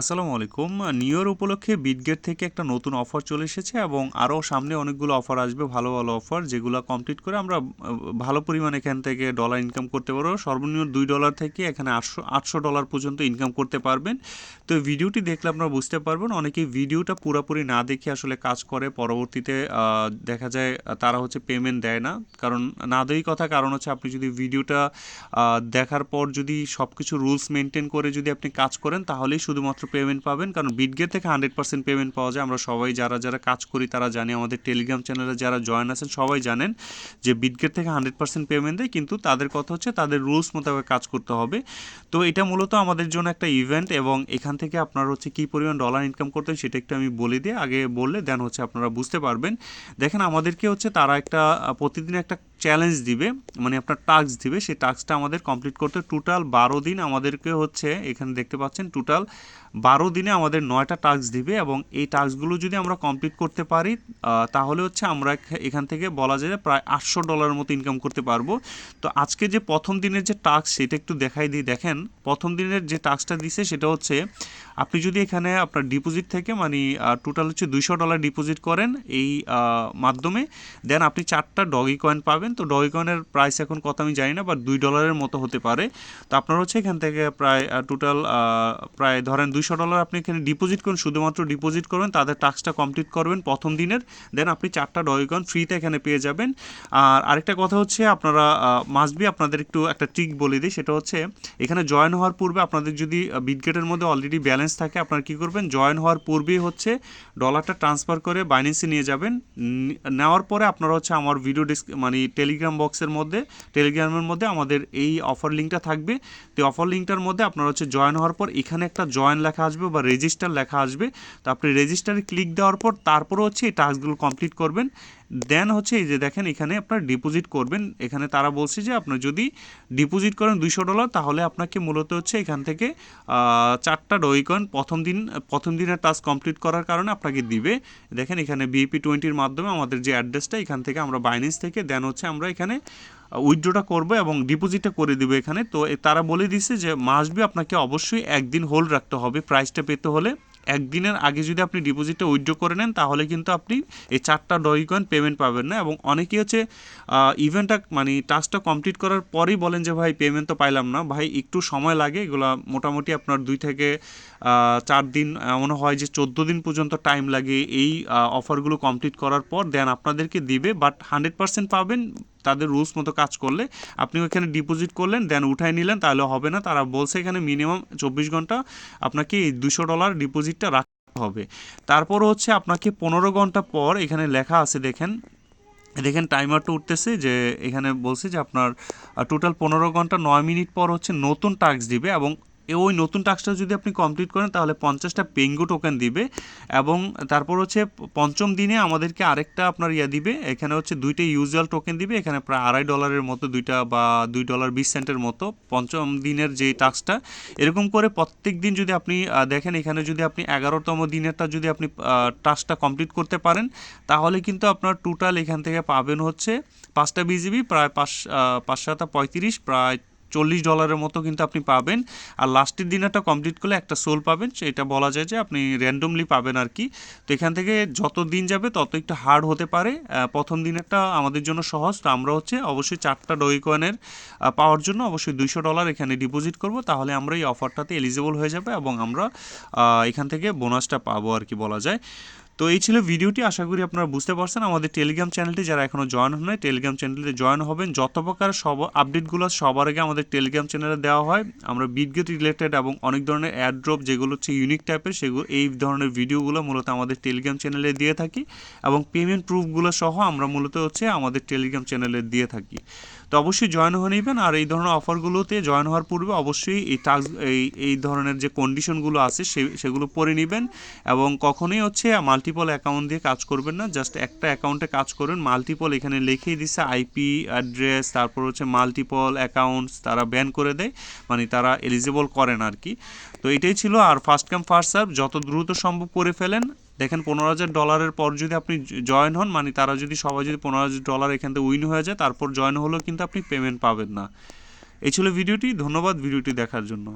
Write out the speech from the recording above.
আসসালামু আলাইকুম। New year উপলক্ষে বিটগেট থেকে একটা নতুন অফার চলে এসেছে এবং আরও সামনে অনেকগুলো অফার আসবে, ভালো ভালো অফার যেগুলো কমপ্লিট করে আমরা ভালো পরিমাণ এখান থেকে ডলার ইনকাম করতে পারব। সর্বনিম্ন দুই ডলার থেকে এখানে আটশো আটশো ডলার পর্যন্ত ইনকাম করতে পারবেন। তো ভিডিওটি দেখলে আপনারা বুঝতে পারবেন, অনেকেই ভিডিওটা পুরোপুরি না দেখে আসলে কাজ করে। পরবর্তীতে দেখা যায় তারা হচ্ছে পেমেন্ট দেয় না। কারণ, না দেওয়াই কথা, কারণ হচ্ছে আপনি যদি ভিডিওটা দেখার পর যদি সব কিছু রুলস মেনটেন করে যদি আপনি কাজ করেন, তাহলেই শুধুমাত্র পেমেন্ট পাবেন। কারণ বিটগেট থেকে হান্ড্রেড পার্সেন্ট পেমেন্ট পাওয়া যায়। আমরা সবাই যারা যারা কাজ করি, তারা জানি, আমাদের টেলিগ্রাম চ্যানেলে যারা জয়েন আছেন, সবাই জানেন যে বিটগেট থেকে হান্ড্রেড পার্সেন্ট পেমেন্ট দেয়। কিন্তু তাদের কথা হচ্ছে, তাদের রুলস মোতাবেক কাজ করতে হবে। তো এটা মূলত আমাদের জন্য একটা ইভেন্ট এবং এখান থেকে আপনার হচ্ছে কী পরিমাণ ডলার ইনকাম করতেন সেটা একটু আমি বলে দিই। আগে বললে দেন হচ্ছে আপনারা বুঝতে পারবেন। দেখেন, আমাদেরকে হচ্ছে তারা একটা, প্রতিদিন একটা চ্যালেঞ্জ দিবে মানে আপনার টাস্ক দিবে, সেই টাস্কটা আমাদের কমপ্লিট করতে টোটাল বারো দিন আমাদেরকে হচ্ছে এখানে দেখতে পাচ্ছেন টোটাল বারো দিনে আমাদের নয়টা টাস্ক দিবে এবং এই টাস্কগুলো যদি আমরা কমপ্লিট করতে পারি তাহলে হচ্ছে আমরা এখান থেকে বলা যায় প্রায় আটশো ডলারের মতো ইনকাম করতে পারব। তো আজকে যে প্রথম দিনের যে টাস্ক সেটা একটু দেখাই দিই। দেখেন, প্রথম দিনের যে টাস্কটা দিছে, সেটা হচ্ছে আপনি যদি এখানে আপনার ডিপোজিট থেকে মানে টোটাল হচ্ছে দুইশো ডলার ডিপোজিট করেন এই মাধ্যমে দেন আপনি চারটা ডগি কয়েন পাবেন। তো ডগি কয়েনের প্রাইস এখন কত আমি জানি না বাট দুই ডলারের মতো হতে পারে। তো আপনার হচ্ছে এখান থেকে প্রায় টোটাল প্রায় ধরেন দুইশো ডলার আপনি এখানে ডিপোজিট করুন, শুধুমাত্র ডিপোজিট করবেন, তাদের টাস্কটা কমপ্লিট করবেন প্রথম দিনের। দেন আপনি চারটা ডগি কয়েন ফ্রিতে এখানে পেয়ে যাবেন। আর আরেকটা কথা হচ্ছে আপনারা মাস্ট বি আপনাদের একটু একটা ট্রিক বলে দিই, সেটা হচ্ছে এখানে জয়েন হওয়ার পূর্বে আপনাদের যদি বিটগেটের মধ্যে অলরেডি ব্যালেন্স থাকে, আপনারা কী করবেন? জয়েন হওয়ার পূর্বেই হচ্ছে ডলারটা ট্রান্সফার করে বাইন্যান্সে নিয়ে যাবেন। নেওয়ার পরে আপনারা হচ্ছে আমার ভিডিও ডিসক মানে টেলিগ্রাম বক্সের মধ্যে টেলিগ্রামের মধ্যে আমাদের এই অফার লিঙ্কটা থাকবে। তো অফার লিঙ্কটার মধ্যে আপনারা হচ্ছে জয়েন হওয়ার পর এখানে একটা জয়েন লেখা আসবে বা রেজিস্টার লেখা আসবে। তো আপনি রেজিস্টারে ক্লিক দেওয়ার পর তারপরে হচ্ছে এই টাস্কগুলো কমপ্লিট করবেন। দেন হচ্ছে এই যে দেখেন, এখানে আপনার ডিপোজিট করবেন। এখানে তারা বলছে যে আপনার যদি ডিপোজিট করেন দুইশো ডলার তাহলে আপনাকে মূলত হচ্ছে এখান থেকে চারটা ডইকয়েন প্রথম দিন, প্রথম দিনের টাস্ক কমপ্লিট করার কারণে আপনাকে দিবে। দেখেন, এখানে বিপি টোয়েন্টির মাধ্যমে আমাদের যে অ্যাড্রেসটা এখান থেকে আমরা বাইন্যান্স থেকে দেন হচ্ছে আমরা এখানে উইথড্রটা করব এবং ডিপোজিটটা করে দিবে এখানে। তো তারা বলে দিছে যে মাসবি আপনাকে অবশ্যই একদিন হোল্ড রাখতে হবে। প্রাইসটা পেতে হলে। একদিনের আগে যদি আপনি ডিপোজিটটা উইথড্র করে নেন, তাহলে কিন্তু আপনি এই চারটা ডই কয়েন পেমেন্ট পাবেন না। এবং অনেকেই হচ্ছে ইভেন্টটা মানে টাস্কটা কমপ্লিট করার পরেই বলেন যে, ভাই পেমেন্ট তো পাইলাম না। ভাই, একটু সময় লাগে। এগুলো মোটামুটি আপনার দুই থেকে চার দিন এমন হয় যে, চোদ্দ দিন পর্যন্ত টাইম লাগে এই অফারগুলো কমপ্লিট করার পর দেন আপনাদেরকে দিবে। বাট হান্ড্রেড পার্সেন্ট পাবেন তাদের রুলস মতো কাজ করলে আপনি ওখানে ডিপোজিট করলেন দেন উঠায় নিলেন, তাহলে হবে না। তারা বলছে এখানে মিনিমাম চব্বিশ ঘণ্টা আপনাকে এই দুশো ডলার ডিপোজিটটা রাখতে হবে। তারপর হচ্ছে আপনাকে পনেরো ঘণ্টা পর এখানে লেখা আছে, দেখেন দেখেন টাইমারটা উঠতেছে যে এখানে বলছে যে আপনার টোটাল পনেরো ঘণ্টা নয় মিনিট পর হচ্ছে নতুন টাস্ক দিবে এবং ওই নতুন টাস্কটা যদি আপনি কমপ্লিট করেন, তাহলে পঞ্চাশটা পেঙ্গু টোকেন দিবে এবং তারপর হচ্ছে পঞ্চম দিনে আমাদেরকে আরেকটা আপনার ইয়া দিবে, এখানে হচ্ছে দুইটা ইউজুয়াল টোকেন দিবে, এখানে প্রায় আড়াই ডলারের মতো দুইটা বা দুই ডলার বিশ সেন্টের মতো পঞ্চম দিনের যে টাস্কটা এরকম করে প্রত্যেক দিন যদি আপনি দেখেন এখানে যদি আপনি এগারোতম দিনেরটা যদি আপনি টাস্কটা কমপ্লিট করতে পারেন, তাহলে কিন্তু আপনার টোটাল এখান থেকে পাবেন হচ্ছে পাঁচটা বিজিবি প্রায় পাঁচ পাঁচ পঁয়ত্রিশ, প্রায় চল্লিশ ডলারের মতো কিন্তু আপনি পাবেন। আর লাস্টের দিনেরটা কমপ্লিট করলে একটা সোল পাবেন, সেটা বলা যায় যে আপনি র্যান্ডমলি পাবেন আর কি। তো এখান থেকে যত দিন যাবে, তত একটু হার্ড হতে পারে। প্রথম দিনেরটা আমাদের জন্য সহজ। তো আমরা হচ্ছে অবশ্যই চারটা ডই কয়েনের পাওয়ার জন্য অবশ্যই দুইশো ডলার এখানে ডিপোজিট করব। তাহলে আমরা এই অফারটাতে এলিজিবল হয়ে যাবে এবং আমরা এখান থেকে বোনাসটা পাবো আর কি বলা যায়। তো এই ছিল ভিডিওটি, আশা করি আপনারা বুঝতে পারছেন। আমাদের টেলিগ্রাম চ্যানেলটি যারা এখনও জয়েন হন নাই টেলিগ্রাম চ্যানেলটি জয়েন হবেন। যত প্রকার সব আপডেটগুলো সবার আগে আমাদের টেলিগ্রাম চ্যানেলে দেওয়া হয়। আমরা বিটগেট রিলেটেড এবং অনেক ধরনের অ্যাড্রপ যেগুলো হচ্ছে ইউনিক টাইপের সেগুলো, এই ধরনের ভিডিওগুলো মূলত আমাদের টেলিগ্রাম চ্যানেলে দিয়ে থাকি। এবং পেমেন্ট প্রুফগুলো সহ আমরা মূলত হচ্ছে আমাদের টেলিগ্রাম চ্যানেলে দিয়ে থাকি। তো অবশ্যই জয়েন হয়ে নেবেন। আর এই ধরনের অফারগুলোতে জয়েন হওয়ার পূর্বে অবশ্যই এই টাস্ক, এই এই ধরনের যে কন্ডিশনগুলো আছে সে, সেগুলো পড়ে নেবেন এবং কখনোই হচ্ছে মাল্টিপল অ্যাকাউন্ট দিয়ে কাজ করবেন না। জাস্ট একটা অ্যাকাউন্টে কাজ করবেন মাল্টিপল এখানে লিখেই দিচ্ছে আইপি অ্যাড্রেস তারপর হচ্ছে মাল্টিপল অ্যাকাউন্টস তারা ব্যান করে দেয় মানে তারা এলিজিবল করেন আর কি তো এটাই ছিল আর ফার্স্ট কাম ফার্স্ট সার্ভ যত দ্রুত সম্ভব করে ফেলেন দেখেন পনেরো হাজার ডলারের পর যদি আপনি জয়েন হন মানে তারা যদি সবাই যদি পনেরো হাজার ডলার এখান থেকে উইন হয়ে যায়, তারপর জয়েন হলেও কিন্তু আপনি পেমেন্ট পাবেন না। এই ছিল ভিডিওটি ধন্যবাদ ভিডিওটি দেখার জন্য।